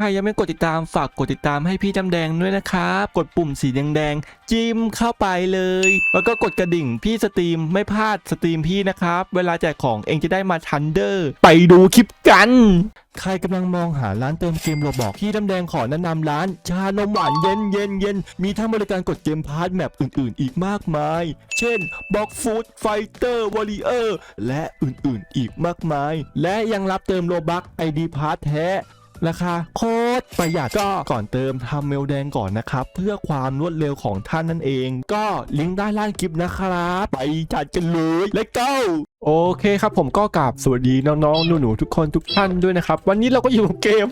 ใครยังไม่กดติดตามฝากกดติดตามให้พี่จำแดงด้วยนะครับ กดปุ่มสีแดงๆจิ้มเข้าไปเลย แล้วก็กดกระดิ่งพี่สตรีมไม่พลาดสตรีมพี่นะครับ เวลาแจกของเองจะได้มาทันเดอร์ ไปดูคลิปกัน ใครกำลังมองหาร้านเติมเกมโรบอกพี่ดำแดงขอแนะนำร้าน ชานมหวานเย็นเย็นเย็นมีทั้งบริการกดเกมพาร์ทแมปอื่นๆ อีกมากมาย เช่นบ็อกฟูดไฟเตอร์วอริเออร์และอื่นๆ อีกมากมาย และยังรับเติมโลบักไอดีพาร์ทแท้ ราคาโคตรประหยัดก็ก่อนเติมทำเมลแดงก่อนนะครับ เพื่อความรวดเร็วของท่านนั่นเอง ก็ลิงก์ด้านล่างคลิปนะครับ ไปจัดกันเลย Let's go โอเคครับผมก็กราบสวัสดีน้องๆหนูๆทุกคนทุกท่านด้วยนะครับ วันนี้เราก็อยู่เกม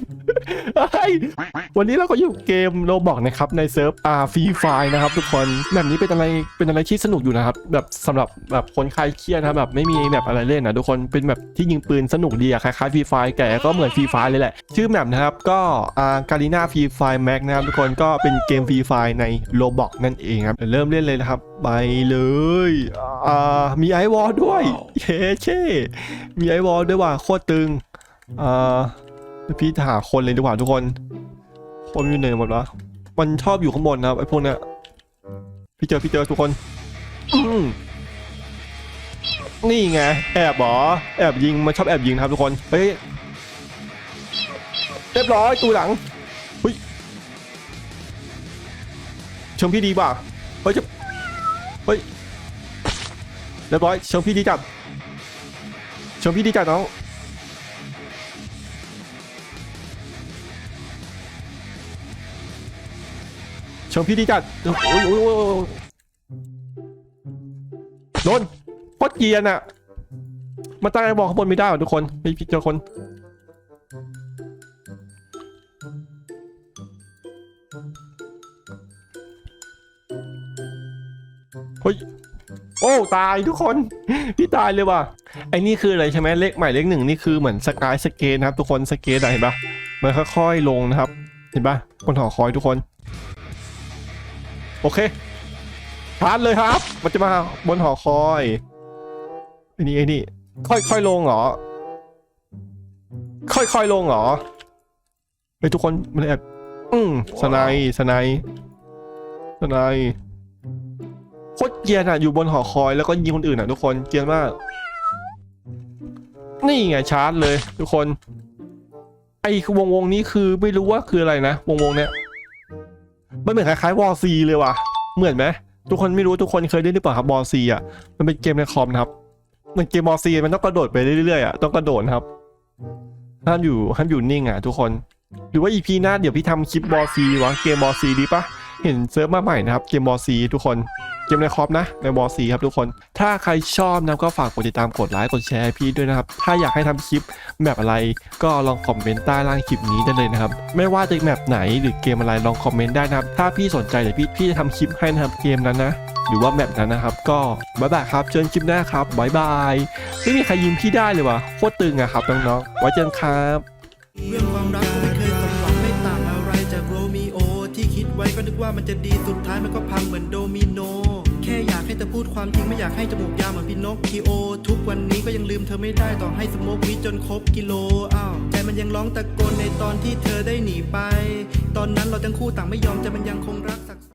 วันนี้เราก็อยู่เกมโรบอกนะครับในเซิร์ฟอาร์ฟรีไฟนะครับ ทุกคนแบบนี้เป็นอะไรเป็นอะไรที่สนุกอยู่นะครับ แบบสำหรับแบบคนคลายเครียดนะครับแบบไม่มีแบบอะไรเล่นนะทุกคนเป็นแบบที่ยิงปืนสนุกดีอะคล้ายๆฟรีไฟแต่ก็เหมือนฟรีไฟเลยแหละ ชื่อแมปนะครับก็อาการีนาฟรีไฟแม็กนะครับทุกคนก็เป็นเกมฟรีไฟในโรบอกนั่นเองครับเริ่มเล่นเลยนะครับ ไปเลยอ่ามีไอวอลด้วยเย้เช่มีไอวอลด้วยว่ะโคตรตึงอ่าเดี๋ยวพี่หาคนเลยดีกว่าทุกคนคนอยู่ไหนหมดวะมันชอบอยู่ข้างบนนะครับไอ้พวกเนี้ยพี่เจอพี่เจอทุกคนอืมนี่ไงแอบเหรอแอบยิงมันชอบแอบยิงนะครับทุกคนเฮ้ยเรียบร้อยตูหลังเฮ้ยเชิงพี่ดีป่ะเฮ้ยจะ เฮ้ยเรียบร้อยเชิงพี่ดีจัดเชิงพี่ดีจัดน้องชมพี่ดีจัดโอ้ยโอ้ยโอ้ยโดนโคตรเกียนอะมาตั้งไอ้บอลข้างบนไม่ได้หรอทุกคนพี่พี่เจอคน เฮ้ยโอ้ตายทุกคนพี่ตายเลยว่ะไอ้นี่คืออะไรใช่ไหมเลขใหม่เลขหนึ่งนี่คือเหมือนสกายสเกตนะครับทุกคนสเกตอะเห็นปะมันค่อยๆลงนะครับ เห็นปะบนหอคอยทุกคน โอเคชาร์จเลยครับ มันจะมาบนหอคอยไอ้นี่ไอ้นี่ค่อยค่อยลงเหรอ ค่อยค่อยลงเหรอเฮ้ยทุกคนมันแอบอืมสไนด์สไนด์สไนด์ โคตรเกียนอะอยู่บนหอคอยแล้วก็ยิงคนอื่นอะทุกคนเกียนมากนี่ไงชาร์จเลย ทุกคน ไอ้วงวงนี้คือไม่รู้ว่าคืออะไรนะวงวงเนี้ยมันเหมือนคล้ายๆวอร์ซีเลยว่ะ เหมือนไหมทุกคนไม่รู้ทุกคนเคยเล่นหรือเปล่าครับวอร์ซีอะมันเป็นเกมในคอมนะครับเหมือนเกมวอร์ซีมันต้องกระโดดไปเรื่อยๆอะต้องกระโดดครับห้ามอยู่ห้ามอยู่นิ่งอะ ทุกคน หรือว่า EP หน้าเดี๋ยวพี่ทำคลิปวอร์ซีวะเกมวอร์ซีดีปะเห็นเซิร์ฟมาใหม่นะครับเกมวอร์ซีทุกคน เกมในคอมนะ ในวอสีครับทุกคน ถ้าใครชอบนะก็ฝากกดติดตามกดไลค์กดแชร์พี่ด้วยนะครับ ถ้าอยากให้ทำคลิปแมปอะไรก็ลองคอมเมนต์ใต้ล่างคลิปนี้ได้เลยนะครับ ไม่ว่าจะแมปไหนหรือเกมอะไรลองคอมเมนต์ได้นะครับ ถ้าพี่สนใจเดี๋ยวพี่พี่จะทำคลิปให้นะครับเกมนั้นนะ หรือว่าแมปนั้นนะครับ ก็บ๊ายบายครับเจอกันคลิปหน้าครับบ๊ายบายไม่มีใครยิงพี่ได้เลยว่ะโคตรตึงอะครับน้องๆไว้เจอกันครับเรื่องความรักก็ไม่เคยสมหวังไม่ต่างอะไรจากโรมิโอที่คิดไว้ก็นึกว่ามันจะดีสุดท้ายมันก็พังเหมือนโดมิโน ให้เธอพูดความจริงไม่อยากให้จมูกยาวเหมือนพินกคคิโอ ทุกวันนี้ก็ยังลืมเธอไม่ได้ต่อให้สมมกวิจนครบกิโลอ้าวใจมันยังร้องตะโกนในตอนที่เธอได้หนีไป ตอนนั้นเราทั้งคู่ต่างไม่ยอมใจมันยังคงรัก